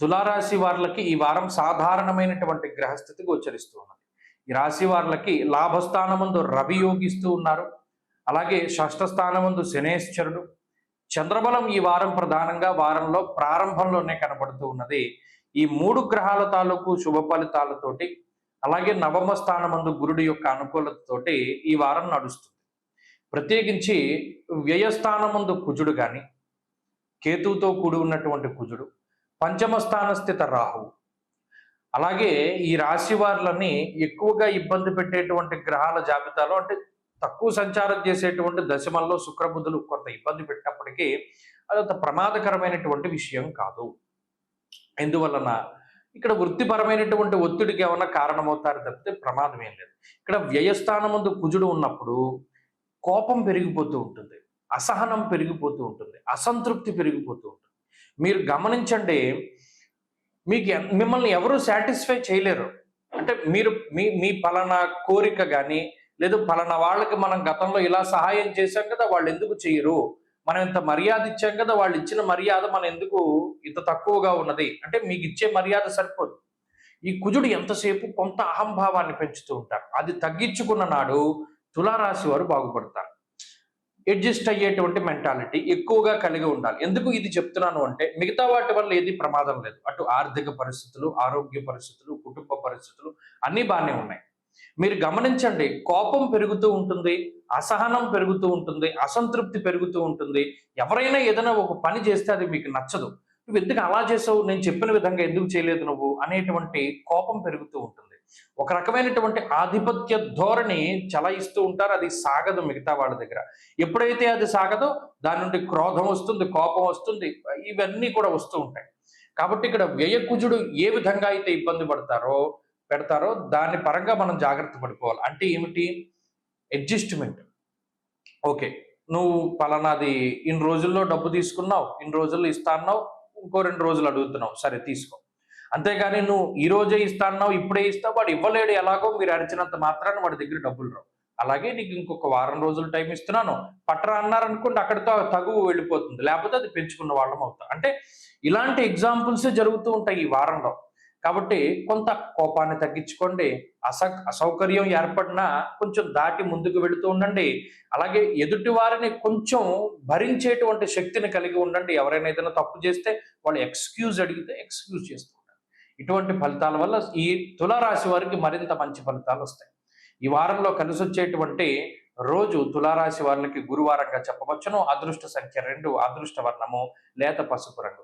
తులారాశి వార్లకి ఈ వారం సాధారణమైనటువంటి గ్రహస్థితి గోచరిస్తూ ఉన్నది. ఈ రాశి వార్లకి లాభస్థానముందు రవి యోగిస్తూ ఉన్నారు. అలాగే షష్ఠస్థానముందు శనేశ్వరుడు. చంద్రబలం ఈ వారం ప్రధానంగా వారంలో ప్రారంభంలోనే కనబడుతూ ఉన్నది. ఈ మూడు గ్రహాల తాలూకు శుభ ఫలితాలతోటి అలాగే నవమ స్థానమందు గురుడి యొక్క అనుకూలతతోటి ఈ వారం నడుస్తుంది. ప్రత్యేకించి వ్యయస్థానమందు కుజుడు కానీ కేతువుతో కూడి ఉన్నటువంటి కుజుడు పంచమ స్థాన స్థిత రాహువు. అలాగే ఈ రాశి వారులని ఎక్కువగా ఇబ్బంది పెట్టేటువంటి గ్రహాల జాబితాలో అంటే తక్కువ సంచారం చేసేటువంటి దశమల్లో శుక్రబుద్ధులు కొంత ఇబ్బంది పెట్టినప్పటికీ అది అంత ప్రమాదకరమైనటువంటి విషయం కాదు. ఎందువలన? ఇక్కడ వృత్తిపరమైనటువంటి ఒత్తిడికి ఏమన్నా కారణమవుతారు తప్పితే ప్రమాదం ఏం లేదు. ఇక్కడ వ్యయస్థానం ముందు కుజుడు ఉన్నప్పుడు కోపం పెరిగిపోతూ ఉంటుంది. అసహనం పెరిగిపోతూ ఉంటుంది. అసంతృప్తి పెరిగిపోతూ ఉంటుంది. మీరు గమనించండి మీకు మిమ్మల్ని ఎవరు సాటిస్ఫై చేయలేరు. అంటే మీరు మీ మీ పలానా కోరిక కానీ లేదు పలానా వాళ్ళకి మనం గతంలో ఇలా సహాయం చేశాం కదా వాళ్ళు ఎందుకు చేయరు? మనం ఇంత మర్యాద ఇచ్చాం కదా వాళ్ళు ఇచ్చిన మర్యాద మనం ఎందుకు ఇంత తక్కువగా ఉన్నది? అంటే మీకు ఇచ్చే మర్యాద సరిపోదు. ఈ కుజుడు ఎంతసేపు కొంత అహంభావాన్ని పెంచుతూ ఉంటారు అది తగ్గించుకున్న నాడు తులారాశి వారు బాగుపడతారు. అడ్జస్ట్ అయ్యేటువంటి మెంటాలిటీ ఎక్కువగా కలిగి ఉండాలి. ఎందుకు ఇది చెప్తున్నాను అంటే మిగతా వాటి వల్ల ఏది ప్రమాదం లేదు. అటు ఆర్థిక పరిస్థితులు ఆరోగ్య పరిస్థితులు కుటుంబ పరిస్థితులు అన్నీ బాగానే ఉన్నాయి. మీరు గమనించండి కోపం పెరుగుతూ ఉంటుంది అసహనం పెరుగుతూ ఉంటుంది అసంతృప్తి పెరుగుతూ ఉంటుంది. ఎవరైనా ఏదైనా ఒక పని చేస్తే అది మీకు నచ్చదు. నువ్వు ఎందుకు అలా చేసావు? నేను చెప్పిన విధంగా ఎందుకు చేయలేదు నువ్వు? అనేటువంటి కోపం పెరుగుతూ ఉంటుంది. ఒక రకమైనటువంటి ఆధిపత్య ధోరణి చలాయిస్తూ ఉంటారు. అది సాగదు మిగతా వాళ్ళ దగ్గర. ఎప్పుడైతే అది సాగదో దాని నుండి క్రోధం వస్తుంది కోపం వస్తుంది ఇవన్నీ కూడా వస్తూ ఉంటాయి. కాబట్టి ఇక్కడ వ్యయకుజుడు ఏ విధంగా అయితే ఇబ్బంది పడతారో పెడతారో దాని పరంగా మనం జాగ్రత్త పడిపోవాలి. అంటే ఏమిటి? అడ్జస్ట్మెంట్. ఓకే నువ్వు పలానాది ఇన్ని రోజుల్లో డబ్బు తీసుకున్నావు ఇన్ని రోజుల్లో ఇస్తా అన్నావు ఇంకో రెండు రోజులు అడుగుతున్నావు. సరే తీసుకో. అంతేగాని నువ్వు ఈ రోజే ఇస్తా అన్నావు ఇప్పుడే ఇస్తావు వాడు ఇవ్వలేడు ఎలాగో మీరు అరిచినంత మాత్రాన్ని వాడి దగ్గర డబ్బులు రావు. అలాగే నీకు ఇంకొక వారం రోజులు టైం ఇస్తున్నాను పట్టరా అన్నారనుకోండి అక్కడితో తగువ వెళ్ళిపోతుంది లేకపోతే అది పెంచుకున్న వాళ్ళం అవుతాం. అంటే ఇలాంటి ఎగ్జాంపుల్స్ జరుగుతూ ఉంటాయి ఈ వారంలో. కాబట్టి కొంత కోపాన్ని తగ్గించుకోండి అస అసౌకర్యం ఏర్పడినా కొంచెం దాటి ముందుకు వెళుతూ ఉండండి. అలాగే ఎదుటి వారిని కొంచెం భరించేటువంటి శక్తిని కలిగి ఉండండి. ఎవరైనా ఏదైనా తప్పు చేస్తే వాళ్ళు ఎక్స్క్యూజ్ అడిగితే ఎక్స్క్యూజ్ చేస్తారు. ఇటువంటి ఫలితాల వల్ల ఈ తులారాశి వారికి మరింత మంచి ఫలితాలు వస్తాయి. ఈ వారంలో కలిసి వచ్చేటువంటి రోజు తులారాశి వారికి గురువారంగా చెప్పవచ్చును. అదృష్ట సంఖ్య రెండు అదృష్ట వర్ణము లేత పసుపు రంగు.